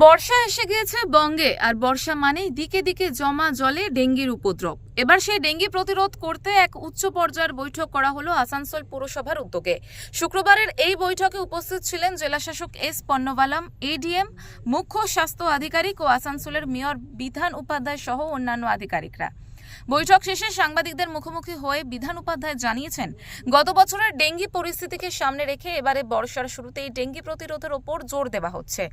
বর্ষা এসে গিয়েছে বঙ্গে, আর বর্ষা মানেই দিকে দিকে জমা জলে ডেঙ্গির উপদ্রব। এবার সেই ডেঙ্গি প্রতিরোধ করতে এক উচ্চ পর্যায়ের বৈঠক করা হলো আসানসোল পুরসভার উদ্যোগে। শুক্রবারের এই বৈঠকে উপস্থিত ছিলেন জেলাশাসক এস পন্নবালাম এডিএম, মুখ্য স্বাস্থ্য আধিকারিক ও আসানসোলের মেয়র বিধান উপাধ্যায় সহ অন্যান্য আধিকারিকরা। বৈঠক শেষে সাংবাদিকদের মুখোমুখি হয়ে বিধান উপাধ্যায় জানিয়েছেন, গত বছরের ডেঙ্গি পরিস্থিতিকে সামনে রেখে এবারে বর্ষার শুরুতেই ডেঙ্গি প্রতিরোধের ওপর জোর দেওয়া হচ্ছে।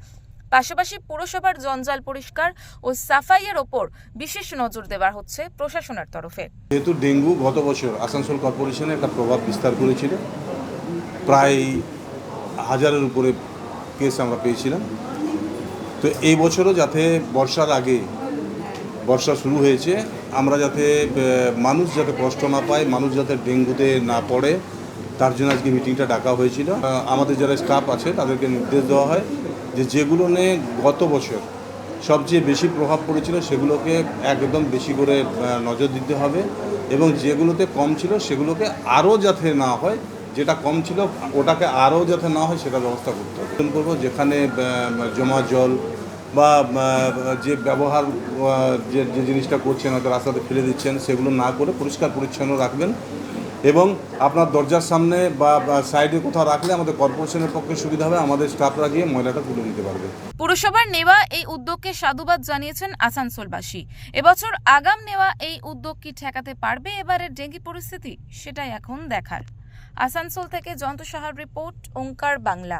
পাশাপাশি পুরসভার জঞ্জাল পরিষ্কার ও সাফাইয়ের ওপর বিশেষ নজর দেওয়া হচ্ছে প্রশাসনের তরফে। যেহেতু ডেঙ্গু গত বছর আসানসোল কর্পোরেশনে একটা প্রভাব বিস্তার করেছিল। প্রায় হাজারের উপরে কেস আমরা পেয়েছিলাম। তো এই বছরও যাতে বর্ষার আগে বর্ষা শুরু হয়েছে, আমরা যাতে মানুষ যাতে কষ্ট না পায়, মানুষ যাতে ডেঙ্গুতে না পড়ে, তার জন্য আজকে মিটিংটা ডাকা হয়েছিল। আমাদের যারা স্টাফ আছে, তাদেরকে নির্দেশ দেওয়া হয়। যে যেগুলো নিয়ে গত বছর সবচেয়ে বেশি প্রভাব পড়েছিল, সেগুলোকে একদম বেশি করে নজর দিতে হবে এবং যেগুলোতে কম ছিল সেগুলোকে আরও যাতে না হয়, যেটা কম ছিল ওটাকে আরও যাতে না হয় সেটা ব্যবস্থা করতে হবে। করব যেখানে জমা জল বা যে ব্যবহার যে যে জিনিসটা করছেন, হয়তো রাস্তাতে ফেলে দিচ্ছেন, সেগুলো না করে পরিষ্কার পরিচ্ছন্ন রাখবেন। এবং আপনার দরজার সামনে বা সাইডে কোথাও রাখলে আমাদের কর্পোরেশনের পক্ষে সুবিধা হবে, আমাদের স্টাফরা গিয়ে ময়লাটা তুলে নিতে পারবে। পুরসভার নেওয়া এই উদ্যোগকে সাধুবাদ জানিয়েছেন আসানসোলবাসী। এবছর আগাম নেওয়া এই উদ্যোগ কি ঠেকাতে পারবে এবারের ডেঙ্গি পরিস্থিতি? সেটাই এখন দেখার। আসানসোল থেকে জন্ত সাহার রিপোর্ট, ওঙ্কার বাংলা।